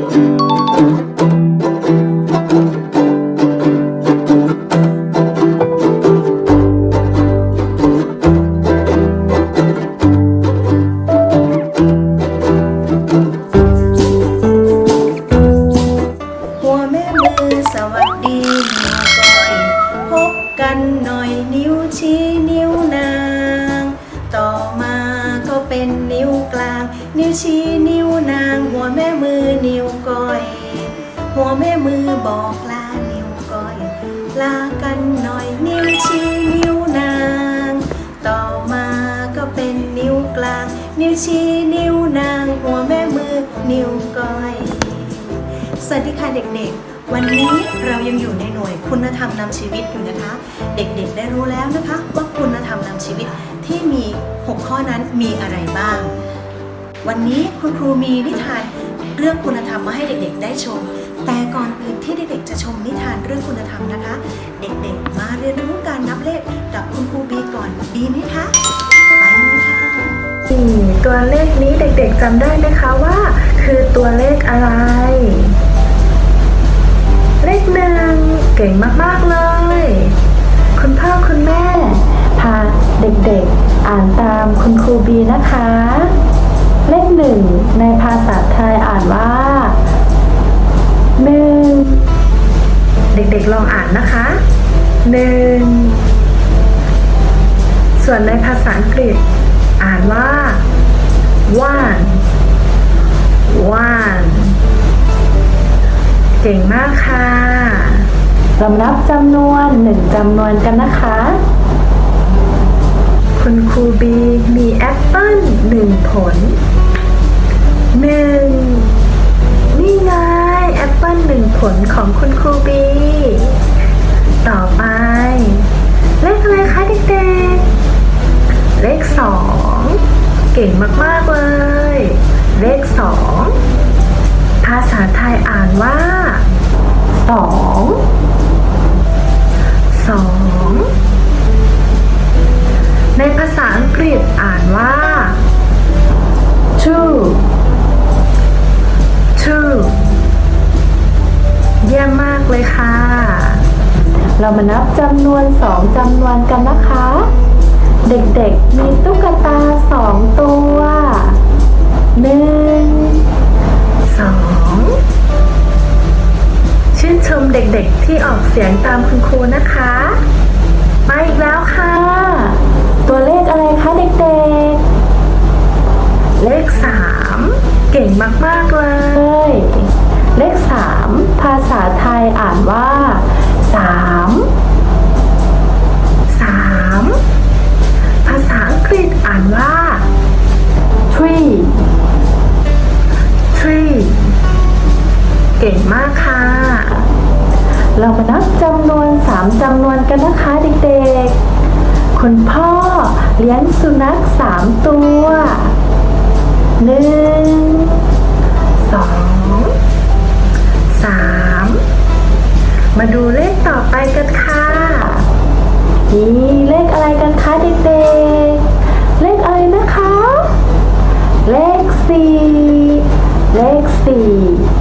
หั แม่มือบอกลานิ้วก้อยลากันหน่อยนิ้วชี้นิ้วนาง ต่อมาก็เป็นนิ้วกลาง นิ้วชี้นิ้วนาง หัวแม่มือนิ้วก้อย สวัสดีค่ะเด็กๆวันนี้เรายังอยู่ในหน่วยคุณธรรมนำชีวิตอยู่นะคะ เด็กๆได้รู้แล้วนะคะ ว่าคุณธรรมนำชีวิตที่มี 6 ข้อนั้นมีอะไรบ้าง วันนี้คุณครูมีนิทานเรื่องคุณธรรมมาให้เด็กๆได้ชม ก่อนอื่นที่เด็กๆจะชมนิทานเรื่องคุณธรรมนะคะ เด็กๆมาเรียนรู้การนับเลขกับคุณครูบีก่อนดีไหมคะไปเลยค่ะตัวเลขนี้เด็กๆจำได้ไหมคะว่า คือตัวเลขอะไร เลขหนึ่งเก่งมากๆเลย คุณพ่อคุณแม่ พาเด็กๆอ่านตามคุณครูบีนะคะ เลขหนึ่งในภาษาไทยอ่านว่า หนึ่งเด็กๆลองอ่านนะคะหนึ่งส่วนในภาษาอังกฤษ อ่านว่า one one เก่งมากค่ะเรามานับจำนวนหนึ่งจำนวนกันนะคะ คุณครูบีมีแอปเปิ้ลหนึ่งผลหนึ่งนี่ไง แอปเปิ้ลหนึ่งผลของคุณครูบี ต่อไป เลขอะไรคะเด็กๆ เลขสองเก่งมากๆเลย เลขสองภาษาไทยอ่านว่าสองสองในภาษาอังกฤษอ่านว่า two ยี่ยมมากเลยค่ะ เรามานับจำนวนสองจำนวนกันนะคะ เด็กๆมีตุ๊กตาสองตัวหนึ่งสองชื่นชมเด็กๆที่ออกเสียงตามคุณครูนะคะมาอีกแล้วค่ะ ตัวเลขอะไรคะเด็กๆ เลขสามเก่งมากๆเลย เลขสามภาษาไทยอ่านว่าสามสามภาษาอังกฤษอ่านว่า tree tree เก่งมากค่ะ เรามานับจำนวนสามจำนวนกันนะคะเด็กๆ คุณพ่อเลี้ยงสุนัขสามตัวหนึ่ 3 มาดูเลขต่อไปกันค่ะนี่เลขอะไรกันคะเด็กๆ เลขอะไรนะคะ เลข 4 เลข 4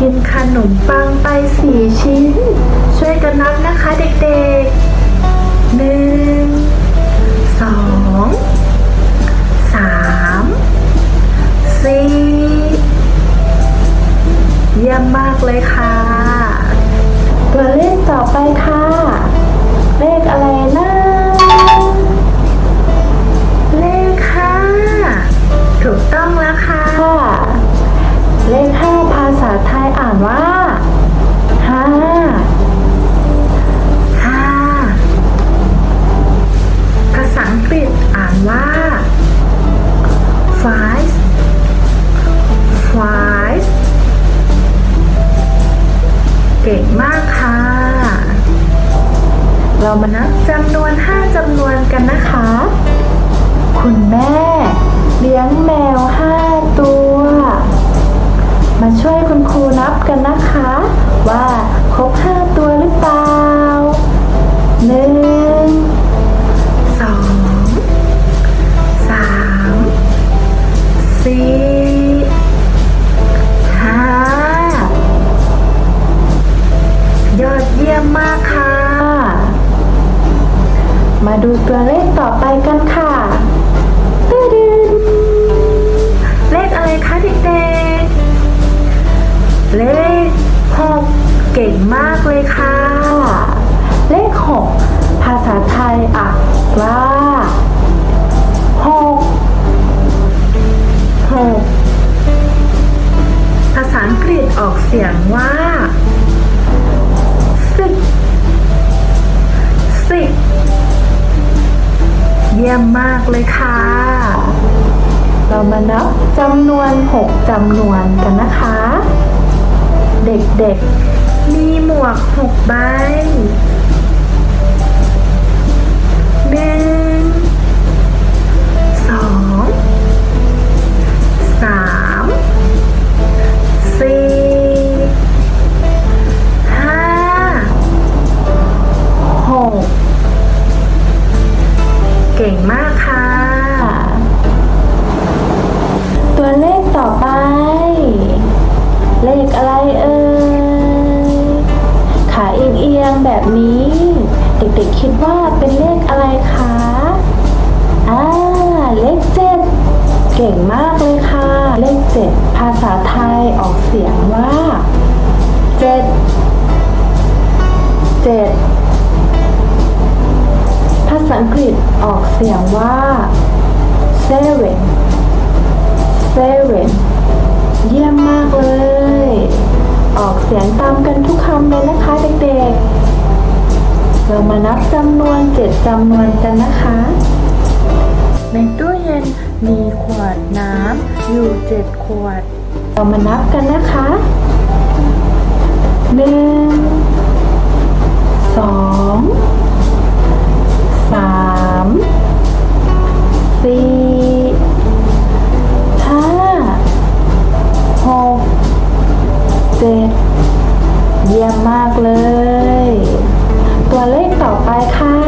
กินขนมปังไปสี่ชิ้น ช่วยกันนับนะคะเด็กๆหนึ่งสองสามสี่เยี่ยมมากเลยค่ะ ตัวเลขต่อไปค่ะ เลขอะไรนะ ว่าห้า วน6จำนวนกันนะคะ เด็กๆ มีหมวก6ใบ ษาไทยออกเสียงว่าเจ็ดเจ็ดภาษาอังกฤษออกเสียงว่า seven seven เยี่ยมมากเลย ออกเสียงตามกันทุกคำเลยนะคะเด็กๆ เรามานับจำนวนเจ็ดจำนวนกันนะคะ ในตู้เย็นมีขวดน้ำอยู่เจ็ดขวด เรามานับกันนะคะหนึ่งสองสามสี่ห้าหกเจ็ดเยี่ยมมากเลย ตัวเลขต่อไปค่ะ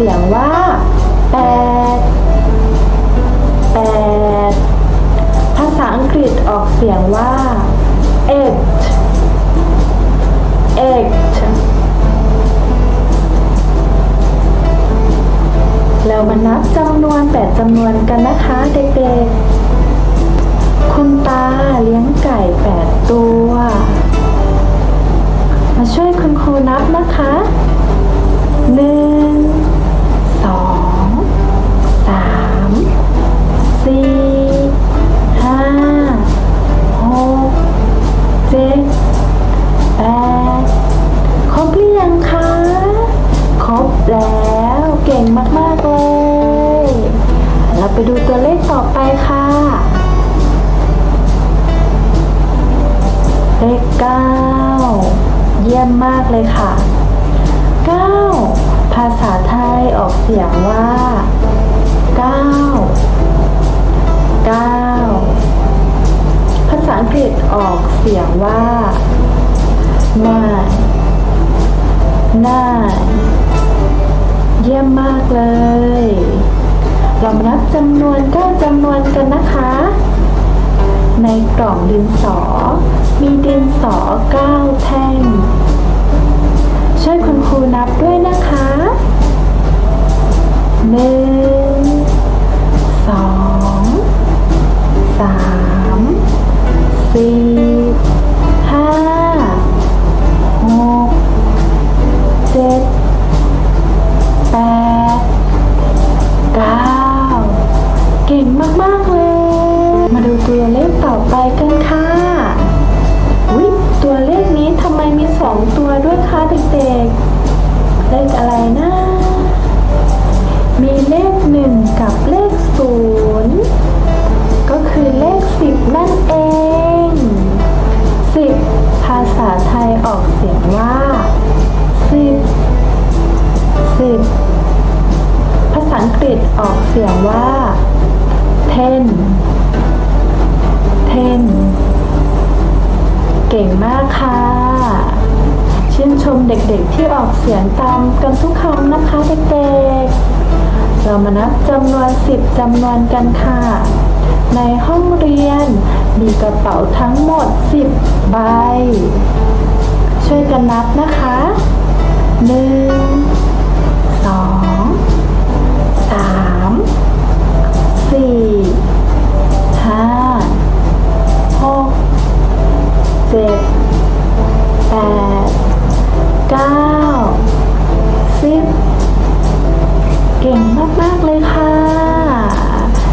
两万。 นมากเลยค่ะ 9. ภาษาไทยออกเสียงว่า 9 9 ภาษาอังกฤษออกเสียงว่า nine nine เยี่ยมมากเลย เรานับจำนวนก้าจำนวนกันนะคะ ในกล่องดินสอ มีดินสอเก้า เด็กๆ เลขอะไรนะ มีเลขหนึ่งกับเลขศูนย์ก็คือเลขสิบนั่นเองสิบภาษาไทยออกเสียงว่าสิบสิบภาษาอังกฤษออกเสียงว่า ten ten เก่งมากค่ะ ชื่นชมเด็กๆที่ออกเสียงตามกันทุกคำนะคะเด็กๆ เรามานับจำนวนสิบจำนวนกันค่ะ ในห้องเรียนมีกระเป๋าทั้งหมด 10 ใบ ช่วยกันนับนะคะ 1 2 3 4 5 6 7 เก้าสิบเก่งมาก ๆ เลยค่ะ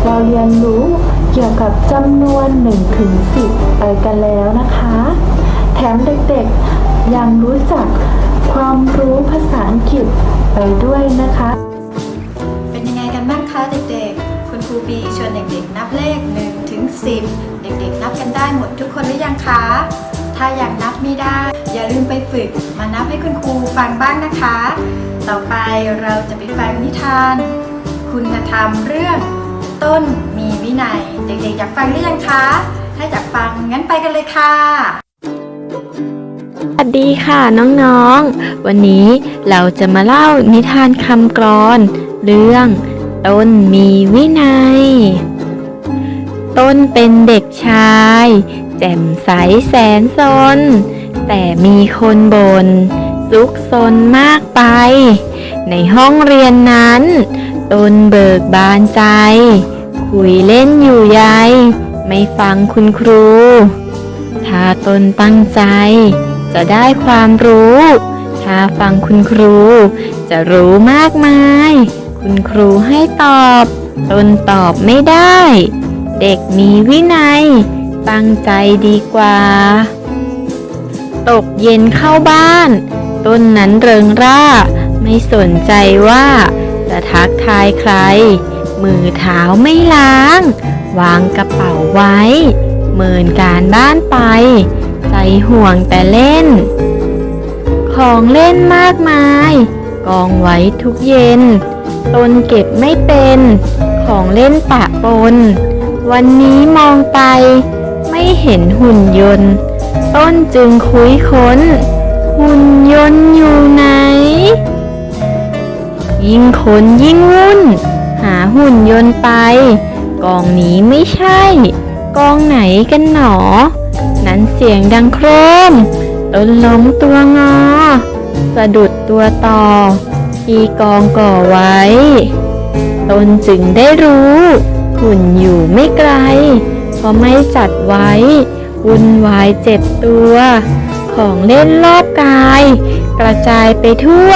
เราเรียนรู้เกี่ยวกับจำนวน1ถึง10 ไปกันแล้วนะคะ แถมเด็กๆยังรู้จักความรู้ภาษาอังกฤษไปด้วยนะคะ เป็นยังไงกันบ้างคะเด็กๆ คุณครูปีชวนเด็กๆ นับเลข1ถึง10 เด็กๆ นับกันได้หมดทุกคนหรือยังคะ ถ้ายากนับไม่ได้ อย่าลืมไปฝึกมานับให้คุณครูฟังบ้างนะคะ ต่อไปเราจะไปฟังนิทาน คุณธรรมเรื่อง ต้นมีวินัย เด็กๆอยากฟังหรือยังคะ ถ้าอยากฟังงั้นไปกันเลยค่ะ สวัสดีค่ะน้องๆ วันนี้เราจะมาเล่านิทานคำกรอน เรื่อง ต้นมีวินัย ต้นเป็นเด็กชาย แจ่มใสแสนซน แต่มีคนบนซุกซนมากไป ในห้องเรียนนั้น ตนเบิกบานใจ คุยเล่นอยู่ใยไม่ฟังคุณครู ถ้าตนตั้งใจ จะได้ความรู้ ถ้าฟังคุณครู จะรู้มากมาย คุณครูให้ตอบ ตนตอบไม่ได้ เด็กมีวินัย ตั้งใจดีกว่า ตกเย็นเข้าบ้าน ต้นนั้นเริงร่า ไม่สนใจว่า จะทักทายใคร มือเท้าไม่ล้าง วางกระเป๋าไว้ เมินการบ้านไป ใจห่วงแต่เล่น ของเล่นมากมาย กองไว้ทุกเย็น ตนเก็บไม่เป็น ของเล่นปะปน วันนี้มองไป ไม่เห็นหุ่นยนต์ ต้นจึงคุยค้น หุ่นยนต์อยู่ไหน ยิ่งคนยิ่งวุ่น หาหุ่นยนต์ไป กองนี้ไม่ใช่ กองไหนกันหนอ นั้นเสียงดังโครม ต้นล้มตัวงอ สะดุดตัวต่อ ที่กองก่อไว้ ต้นจึงได้รู้ หุ่นอยู่ไม่ไกลเพราะไม่จัดไว้ วุ่นวายเจ็บตัว ของเล่นรอบกาย กระจายไปทั่ว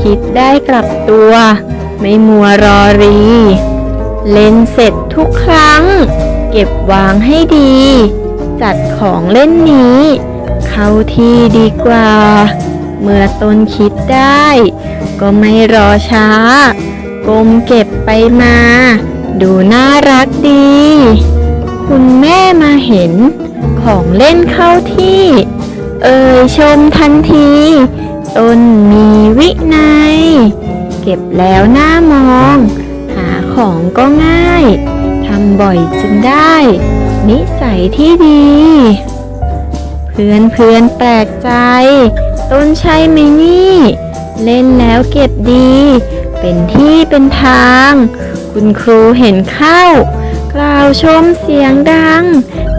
คิดได้กลับตัว ไม่มัวรอรี เล่นเสร็จทุกครั้ง เก็บวางให้ดี จัดของเล่นนี้ เข้าที่ดีกว่า เมื่อตนคิดได้ ก็ไม่รอช้า ก้มเก็บไปมา ดูน่ารักดีคุณแม่มาเห็น ของเล่นเข้าที่ เอ่ยชมทันทีต้นมีวินัย เก็บแล้วหน้ามอง หาของก็ง่ายทำบ่อยจึงได้ นิสัยที่ดี เพื่อนเพื่อนแปลกใจ ต้นใช่ไหมนี่ เล่นแล้วเก็บดี เป็นที่เป็นทาง คุณครูเห็นเข้า กล่าวชมเสียงดัง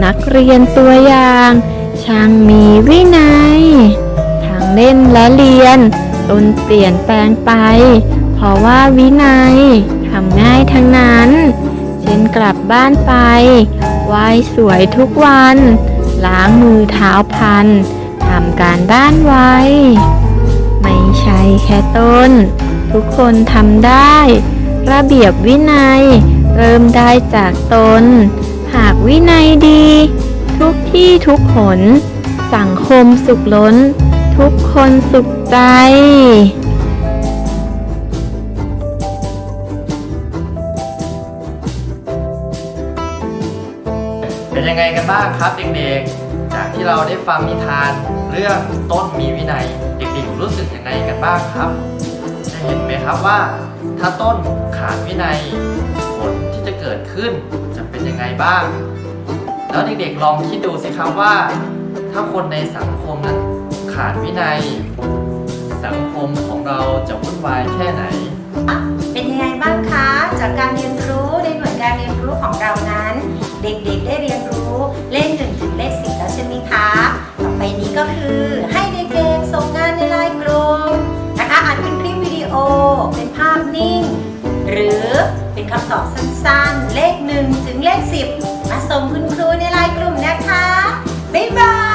นักเรียนตัวอย่าง ช่างมีวินัย ทั้งเล่นและเรียนตนเปลี่ยนแปลงไป เพราะว่าวินัยทำง่ายทั้งนั้น เช่นกลับบ้านไปไหว้สวยทุกวัน ล้างมือเท้าพันทำการบ้านไว้ ไม่ใช่แค่ต้น ทุกคนทำได้ ระเบียบวินัย เริ่มได้จากตน หากวินัยดี ทุกที่ทุกหน สังคมสุขล้น ทุกคนสุขใจเป็นยังไงกันบ้างครับเด็กๆ จากที่เราได้ฟังนิทานเรื่องต้นมีวินัย เด็กๆรู้สึกยังไงกันบ้างครับ จะเห็นไหมครับว่า ถ้าต้นขาดวินัย เกิดขึ้นจะเป็นยังไงบ้าง แล้วเด็กๆลองคิดดูสิครับว่า ถ้าคนในสังคมนั้นขาดวินัย สังคมของเราจะวุ่นวายแค่ไหน เป็นยังไงบ้างคะ จากการเรียนรู้ในหน่วยการเรียนรู้ของเรานั้น เด็กๆได้เรียนรู้เลขหนึ่งถึงเลขสิบแล้วใช่ไหมคะต่อไปนี้ก็คือให้เด็กๆส่งงานในไลน์กลุ่มนะคะอาจเป็นคลิปวิดีโอเป็นภาพนิ่ง หรือ คำตอบสั้นๆ เลขหนึ่งถึงเลขสิบมาส่งคุณครูในไลน์กลุ่มนะคะ บ๊ายบาย